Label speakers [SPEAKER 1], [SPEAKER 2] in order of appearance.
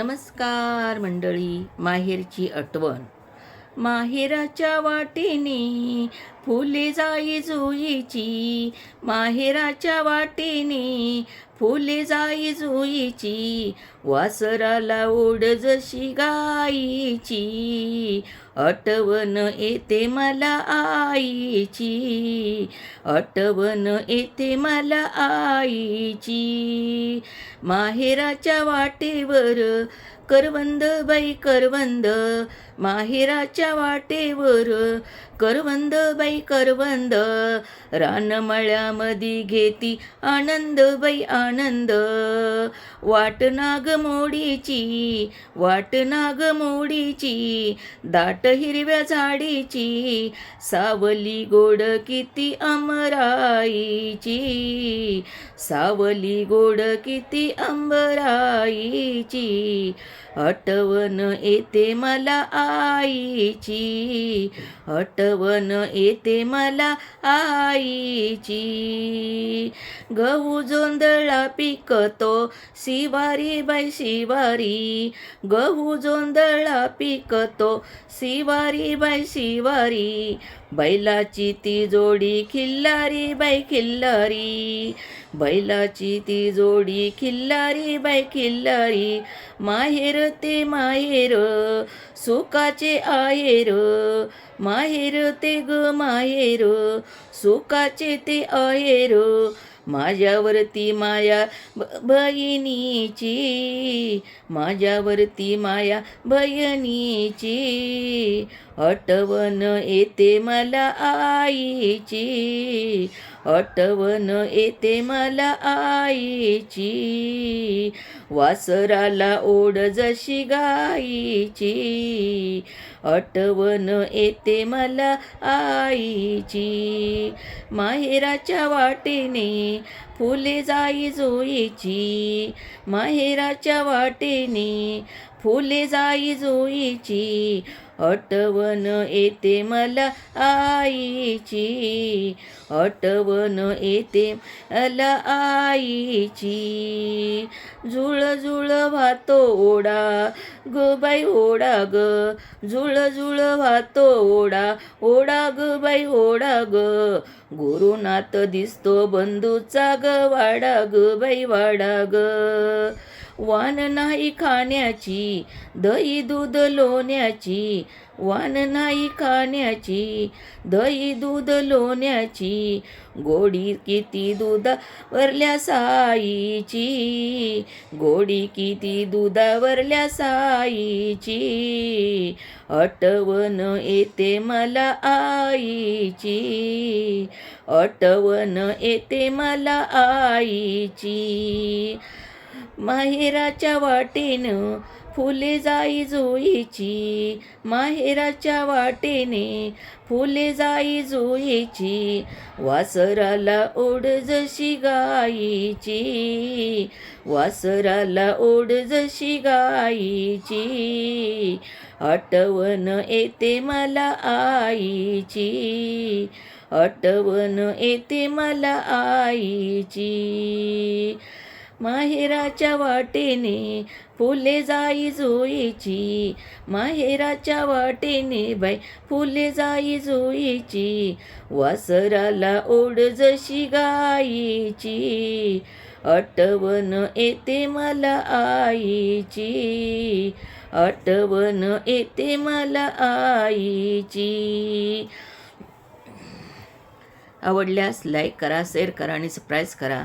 [SPEAKER 1] नमस्कार मंडळी माहेरची आठवण. माहेराच्या वाटेने फुले जाई जुईची माहेराच्या वाटेने फुले जाई जुईची वासराला ओढ जशी गाईची आठवण येते मला आईची आठवण येते मला आईची. माहेराच्या वाटेवर करवंद बाई करवंद माहेराच्या वाटेवर करवंद बाई करवंद रानमळ्यामध्ये घेती आनंद बाई आनंद. वाट नाग मोडीची वाट नाग मोडीची दाट हिरव्या झाडीची सावली गोड किती अमराईची. सावली गोड किती अंबराईची आठवण येते मला आईची. आठवण येते मला आईची. गहू जोंधळा पिकतो शिवारी बाई शिवारी. गहू जोंधळा पिकतो शिवारी बाई शिवारी. बैलाची ती जोडी खिल्लारी बाई खिल्लारी. बैलाची ती जोडी खिल्लारी बाई खिल्लारी. माहेर ते माहेर सुखाचे आहेर. माहेर ते ग माहेर सुखाचे ते आहेर माझ्यावरती माया ब बहिणीची. माझ्यावरती माया बहिणीची. आठवण येते मला आईची. आठवण येते मला आईची. वासराला ओढ जशी गाईची. आठवण येते मला आईची. माहेराच्या वाटेने फुले जाई जोईची माहेराच्या वाटेने फुले जाई जोईची. आठवण येते मला आईची आठवण येते मला आईची. झुळ झुळ वाहतो ओढा ग बाई ओढा ग. झुळ झुळ वाहतो ओढा ओढा ग बाई ओढा ग. गुरुनाथ दिसतो बंधूचा ग वाडा ग बाई वाडा ग. वान नाही खाण्याची दही दूध लोण्याची. वान नाही खाण्याची दही दूध लोण्याची. गोडी किती दुधावरल्या साईची गोडी किती दुधावरल्या साईची. आठवण येते मला आईची आठवण येते मला आईची. माहेराच्या वाटेनं फुले जाई जोईची. माहेराच्या वाटेने फुले जाई जोईची. वासराला ओढ जशी गाईची. वासराला ओढ जशी गाईची. आठवण येते मला आईची. आठवण येते मला आईची. माहेराच्या वाटेने फुले जाई जोईची. माहेराच्या वाटेने बाई फुले जाई जोईची. वासराला ओढ जशी गाईची. आठवण येते मला आईची. आठवण येते मला आईची. आवडल्यास लाईक करा शेअर करा आणि सबस्क्राईब करा.